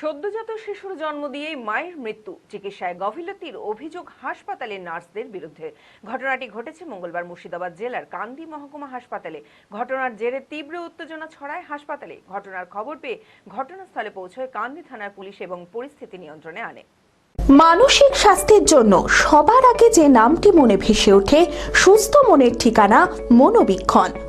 সদ্যজাত শিশুর জন্ম দিয়েই মায়ের মৃত্যু। চিকিৎসায় গফিলতির অভিযোগ হাসপাতালের নার্সদের বিরুদ্ধে। ঘটনাটি ঘটেছে মঙ্গলবার মুর্শিদাবাদ জেলার কান্দি মহকুমা হাসপাতালে। ঘটনার জেরে তীব্র উত্তেজনা ছড়ায় হাসপাতালে। ঘটনার খবর পেয়ে ঘটনাস্থলে পৌঁছয় কান্দি থানার পুলিশ এবং পরিস্থিতি নিয়ন্ত্রণে আনে। মানসিক স্বাস্থ্যের জন্য সবার আগে যে নামটি মনে ভেসে ওঠে, সুস্থ মনের ঠিকানা মনোবীক্ষণ।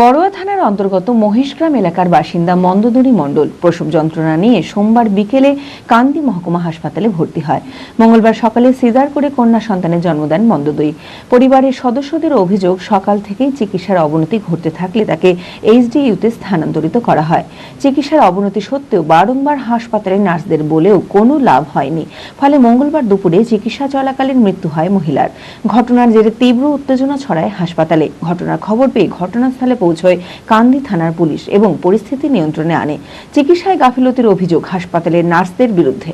Barua থানার অন্তর্গত মহিষগ্রাম এলাকার বাসিন্দা মন্দদুরি মণ্ডল প্রসব যন্ত্রণা নিয়ে সোমবার বিকেলে কান্দি মহকুমা হাসপাতালে ভর্তি হয়। মঙ্গলবার সকালে সিজার করে কন্যা সন্তানের জন্ম দেন মন্দদুই পরিবারের সদস্যদের অভিযোগ, সকাল থেকেই চিকিৎসার অবনতি ঘটতে থাকলে তাকে এইচডিইউতে স্থানান্তরিত করা হয়। চিকিৎসার অবনতি সত্ত্বেও বারংবার হাসপাতালের নার্সদের বলেও কোনো লাভ হয়নি। ফলে মঙ্গলবার দুপুরে চিকিৎসা চলাকালীন মৃত্যু হয় মহিলার। ঘটনার জেরে তীব্র উত্তেজনা ছড়ায় হাসপাতালে। ঘটনার খবর পেয়ে ঘটনাস্থলে পৌঁছয় কান্দি থানার পুলিশ এবং পরিস্থিতি নিয়ন্ত্রণে আনে। চিকিৎসায় গাফিলতির অভিযোগ হাসপাতালের নার্সদের বিরুদ্ধে।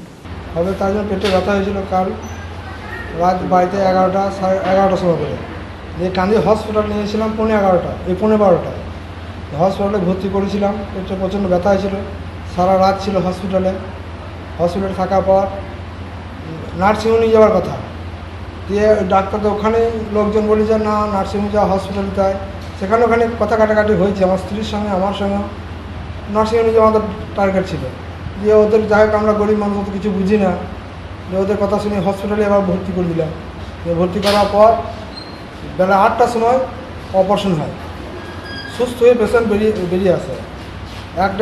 তার জন্য ব্যথা কাল রাত বাড়িতে এগারোটা, সাড়ে এগারোটার সময় করে। দিয়ে কান্দি হসপিটাল নিয়েছিলাম পৌনে এগারোটা, এই পৌনে বারোটায়। হসপিটালে ভর্তি করেছিলাম, পেটে প্রচণ্ড ব্যথা হয়েছিল। সারা রাত ছিল হসপিটালে। হসপিটালে থাকার পর নার্সিংহোম নিয়ে যাওয়ার কথা। দিয়ে ওই ডাক্তারদের ওখানে লোকজন বলে যে না, নার্সিংহোম যাওয়া হসপিটালে যায় সেখানে ওখানে কথা কাটাকাটি হয়েছে। আমার স্ত্রীর সঙ্গে, আমার সঙ্গে। নার্সিংহোমে যাওয়া আমাদের টার্গেট ছিল, যে ওদের যাই হোক আমরা গরিব মানুষ কিছু বুঝি না। যে ওদের কথা শুনে হসপিটালে এবার ভর্তি করে দিলাম। ভর্তি করার পর বেলা আটটার সময় অপারেশন হয়। সুস্থ হয়ে পেশেন্ট বেরিয়ে বেরিয়ে আসে। এক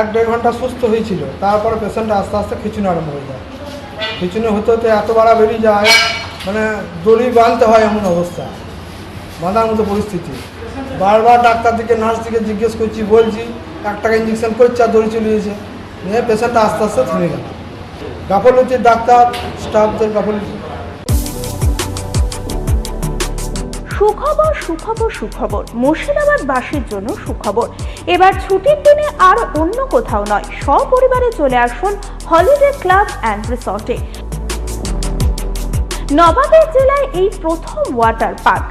এক দেড় ঘণ্টা সুস্থ হয়েছিল। তারপরে পেশেন্ট আস্তে আস্তে খিচুনি আরম্ভ হয়ে যায়। খিচুনি হতে হতে এত বাড়া বেরিয়ে যায় মানে দড়ি বাঁধতে হয় এমন অবস্থা। বাঁধার মতো পরিস্থিতি। বারবার ডাক্তার দিকে নার্স দিকে জিজ্ঞেস করছি, বলছি এক টাকা ইঞ্জেকশন করছে আর দড়ি চলে গেছে। নিয়ে পেশেন্টটা আস্তে আস্তে থেমে গেল। গাফলতির ডাক্তার, স্টাফদের গাফলতি। সুখবর সুখবর সুখবর। মুর্শিদাবাদ বাসীর জন্য সুখবর। এবার ছুটির দিনে আর অন্য কোথাও নয়। সপরিবারে চলে আসুন হলিডে ক্লাব অ্যান্ড রিসর্টে নবাবের জেলায় এই প্রথম ওয়াটার পার্ক